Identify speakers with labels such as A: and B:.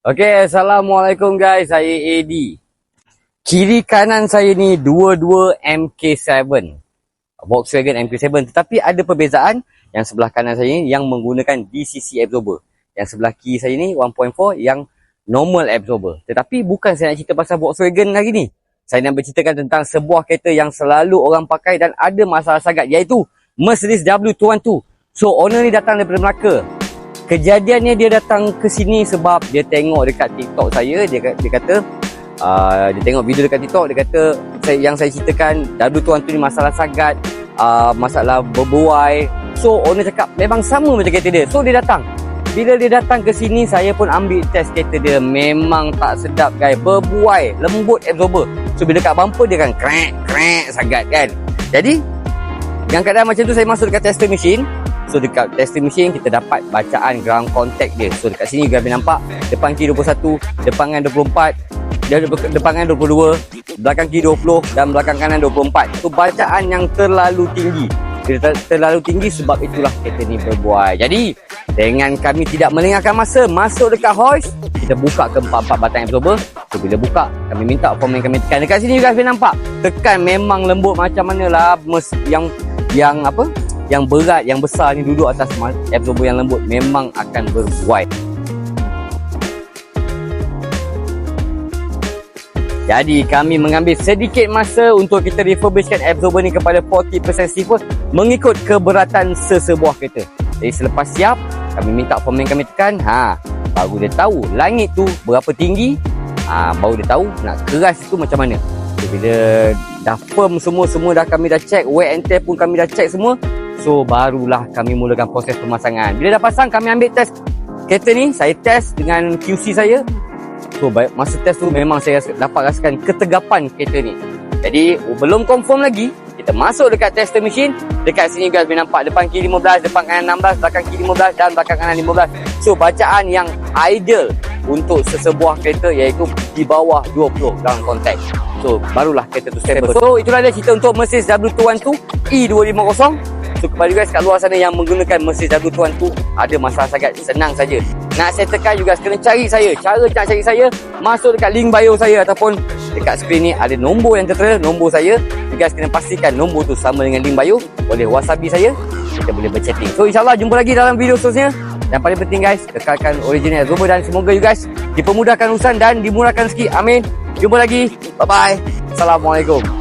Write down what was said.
A: Okey, Assalamualaikum guys. Saya AD. Kiri kanan saya ni dua-dua MK7. Volkswagen MK7. Tetapi ada perbezaan yang sebelah kanan saya ni yang menggunakan DCC absorber. Yang sebelah kiri saya ni 1.4 yang normal absorber. Tetapi bukan saya nak cerita pasal Volkswagen hari ni. Saya nak berceritakan tentang sebuah kereta yang selalu orang pakai dan ada masalah sangat iaitu Mercedes W212. So owner ni datang daripada Melaka. Kejadiannya dia datang ke sini sebab dia tengok dekat TikTok saya, dia dia kata uh, dia tengok video dekat TikTok, dia kata saya, yang saya ceritakan W212 ni masalah sangat, uh, masalah berbuai. So owner cakap memang sama macam kereta dia. So dia datang. Bila dia datang ke sini, saya pun ambil test kereta dia. Memang tak sedap guys. Berbuai, lembut absorber. So bila dekat bumper dia kan krek, krek sangat kan. Jadi yang keadaan macam tu saya masuk dekat tester machine. So dekat tester machine kita dapat bacaan ground contact dia. So dekat sini boleh nampak depan kiri 21, depan kanan 24, dia depan kanan 22, belakang kiri 20 dan belakang kanan 24. So bacaan yang terlalu tinggi. Ter- terlalu tinggi sebab itulah kereta ni berbuai. Jadi dengan kami tidak melengahkan masa masuk dekat hoist kita buka ke empat-empat batang absorber so bila buka kami minta yang kami tekan dekat sini guys boleh nampak tekan memang lembut macam mana lah mes- yang yang apa yang berat yang besar ni duduk atas absorber yang lembut memang akan berbuai Jadi kami mengambil sedikit masa untuk kita refurbishkan absorber ni kepada 40% silver mengikut keberatan sesebuah kereta. Jadi selepas siap, kami minta yang kami tekan, ha, baru dia tahu langit tu berapa tinggi, ha, baru dia tahu nak keras tu macam mana. So, bila dah firm semua, semua dah kami dah check, wear and tear pun kami dah check semua, so barulah kami mulakan proses pemasangan. Bila dah pasang, kami ambil test kereta ni, saya test dengan QC saya, So baik, masa test tu memang saya dapat rasakan ketegapan kereta ni. Jadi belum confirm lagi, kita masuk dekat tester machine. Dekat sini guys boleh nampak depan kiri 15, depan kanan 16, belakang kiri 15 dan belakang kanan 15. So bacaan yang ideal untuk sesebuah kereta iaitu di bawah 20 dalam konteks. So barulah kereta tu stable. So itulah dia cerita untuk Mercedes W212 E250. So kepada you guys kat luar sana yang menggunakan Mercedes W212 ada masalah sangat senang saja. Nak saya tekan you guys kena cari saya. Cara nak cari saya masuk dekat link bio saya ataupun dekat skrin ni ada nombor yang tertera, nombor saya. You guys kena pastikan nombor tu sama dengan link bio. Boleh whatsappi saya. Kita boleh berchatting. So insyaAllah jumpa lagi dalam video seterusnya. Yang paling penting guys, kekalkan original Zobo dan semoga you guys dipermudahkan urusan dan dimurahkan rezeki. Amin. Jumpa lagi. Bye-bye. Assalamualaikum.